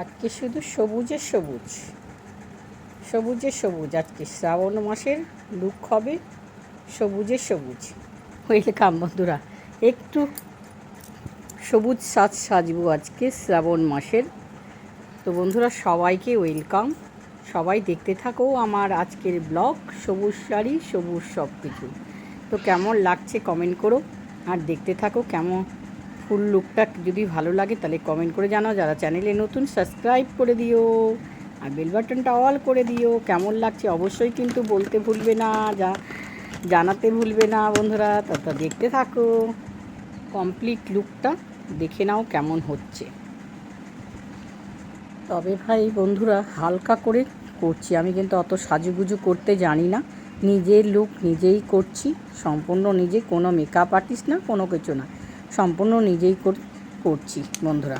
আজকে শুধু সবুজে সবুজ। সবুজে সবুজ। আজকে শ্রাবণ মাসের লুক হবে সবুজে সবুজ। ওয়েলকাম বন্ধুরা, একটু সবুজ সাজ সাজবো আজকে শ্রাবণ মাসের। তো বন্ধুরা, সবাইকে ওয়েলকাম। সবাই দেখতে থাকো আমার আজকের ব্লগ, সবুজ শাড়ি, সবুজ সব কিছু তো কেমন লাগছে কমেন্ট করো আর দেখতে থাকো কেমন ফুল লুকটা যদি ভালো লাগে তাহলে কমেন্ট করে জানাও। যারা চ্যানেলে নতুন সাবস্ক্রাইব করে দিও আর বেল বাটনটা অল করে দিও। কেমন লাগছে অবশ্যই কিন্তু বলতে ভুলবে না, যা জানাতে ভুলবে না বন্ধুরা। তা দেখতে থাকো। কমপ্লিট লুকটা দেখে নাও কেমন হচ্ছে। তবে ভাই বন্ধুরা হালকা করে করছি। আমি কিন্তু অত সাজুগুজু করতে জানি না। নিজের লুক নিজেই করছি। সম্পূর্ণ নিজে। কোনো মেকআপ আর্টিস্ট না, কোনো কিছু না। সম্পূর্ণ নিজেই কর- করছি বন্ধুরা।